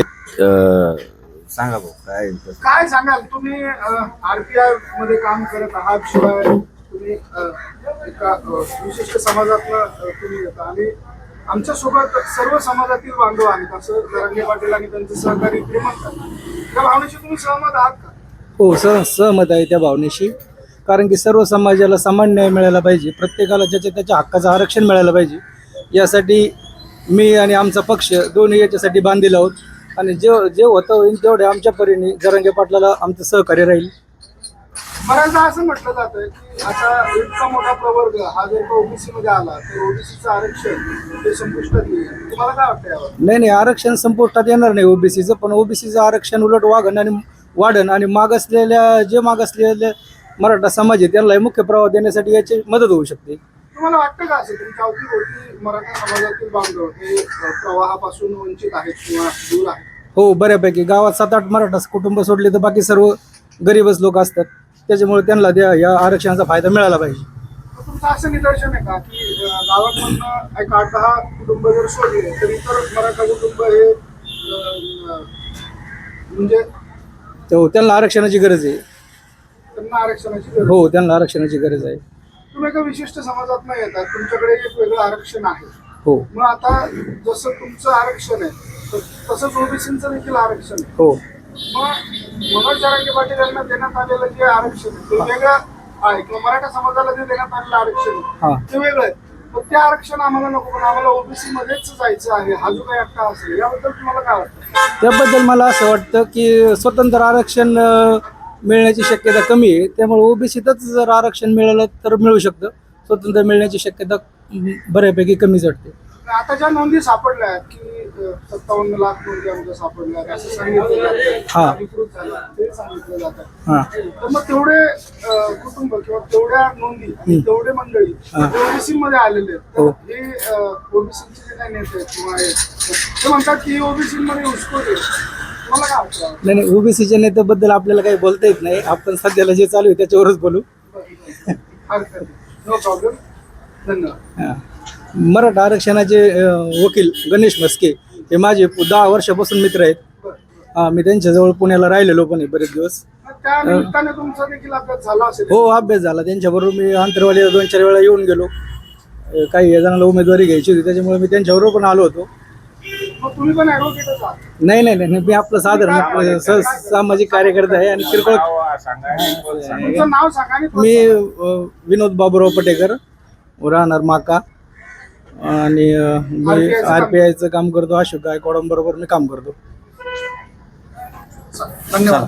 अं, सांगा भाऊ काय? काय सांगाल? तुम्ही आरपीआयमध्ये काम करत आहात शिवाय तुम्ही एका विशिष्ट समाजातलं अ, तुम्ही येता. आणि आमच्यासोबत सर्व समाजातील बांधव आहेत असं रंगे पाटील आणि त्यांचे सहकारी ते म्हणतात. त्या भावनेशी तुम्ही सहमत आहात का? हो सह सहमत आहे त्या भावनेशी. कारण की सर्व समाजाला समान न्याय मिळायला पाहिजे. प्रत्येकाला ज्याच्या त्याच्या हक्काचं आरक्षण मिळायला पाहिजे. यासाठी मी आणि आमचा पक्ष दोन्ही याच्यासाठी बांधील आहोत. आणि जे जे होतं होईल तेवढे आमच्या परीने जरांगे पाटलाला आमचं सहकार्य राहील. बऱ्याचदा असं म्हटलं जातं की आता इतका मोठा प्रवर्ग हा जर का ओबीसी मध्ये आला तर ओबीसीचं आरक्षण ते संपुष्टात येईल. तुम्हाला काय वाटतं यावर? नाही नाही आरक्षण संपुष्टात येणार नाही ओबीसीचं पण ओबीसीचं आरक्षण उलट वाढन आणि वाढन आणि मागासलेल्या जे मागासलेले मराठा समाज आहे त्यांना मुख्य प्रवाह देण्यासाठी याची मदत होऊ शकते. तुम्हाला वाटतं का असं? तुमच्या अवतीभोवती मराठा समाजातील बांधव हे प्रवाहापासून वंचित आहेत किंवा दूर आहेत? हो बऱ्यापैकी. गावात सात आठ मराठा कुटुंब सोडले तर बाकी सर्व गरीबच लोक असतात. त्याच्यामुळे त्यांना त्या या आरक्षणाचा फायदा मिळाला पाहिजे. तुमचं असं निदर्शन आहे का की अ, गावातून एक आठ दहा कुटुंब जर सोडले तर इतर मराठा कुटुंब हे अ, म्हणजे तो त्यांना आरक्षणाची गरज आहे. त्यांना आरक्षणाची गरज हो त्यांना आरक्षणाची गरज आहे. तुम्ही एका विशिष्ट समाजात नाही येतात. तुमच्याकडे एक वेगळं आरक्षण आहे. हो. मग आता जसं तुमचं आरक्षण आहे तसंच ओबीसीचं देखील आरक्षण आहे. हो. मग मनोज जरांगे पाटील यांना देण्यात आलेलं जे आरक्षण आहे ते वेगळं आहे. किंवा मराठा समाजाला जे देण्यात आलेलं आरक्षण हा. आहे ते वेगळं आहे. पण ते आरक्षण आम्हाला नको पण आम्हाला ओबीसी मध्येच जायचं आहे. हा जो काही अट्टा असेल याबद्दल तुम्हाला काय वाटतं? त्याबद्दल मला असं वाटतं की स्वतंत्र आरक्षण अं, मिळण्याची शक्यता कमी आहे त्यामुळे ओबीसीतच जर आरक्षण मिळालं तर मिळू शकतं स्वतंत्र मिळण्याची शक्यता बऱ्यापैकी कमीच वाटते आणि आता ज्या नोंदी सापडल्या आहेत की सत्तावन्न लाख नोंदी आमच्या सापडल्या आहेत असं सांगितलं. हा. ते सांगितलं जातं तर मग तेवढे कुटुंब किंवा तेवढ्या नोंदी तेवढे मंडळी. ओबीसी मध्ये आलेले आहेत हो. हे ओबीसीचे जे काही नेते किंवा ते म्हणतात की ओबीसी मध्ये घुसखोरी नाही नाही ओबीसीच्या नेत्याबद्दल आपल्याला काही बोलता येत नाही. आपण सध्याला जे चालू आहे त्याच्यावरच बोलू. नो प्रॉब्लेम धन्यवाद. हां. मराठा आरक्षणाचे अं, वकील गणेश मस्के हे माझे पु- दहा वर्षापासून मित्र आहेत. हां मी त्यांच्याजवळ पुण्याला राहिलेलो पण आहे बरेच दिवस. मग त्या निमित्ताने तुमचा देखील अभ्यास झाला असेल. हो अभ्यास झाला. त्यांच्याबरोबर मी अंतरवालीला दोन चार वेळा येऊन गेलो. अं, काही जणांना उमेदवारी घ्यायची होती त्याच्यामुळे मी त्यांच्याबरोबर पण आलो होतो. मग तुम्ही पण ऍडव्होकेटच आहात नाही नाही नाही मी आपलं साधारण स- सामाजिक कार्यकर्ता आहे आणि किरकोळ. तुमचं नाव सांगा आणि मी अं, विनोद बाबूराव पटेकर राहणार माका आणि अं, मी RPI चं आर काम. पी आयचं काम करतो अशोक गायकवाडांबरोबर मी काम करतो धन्यवाद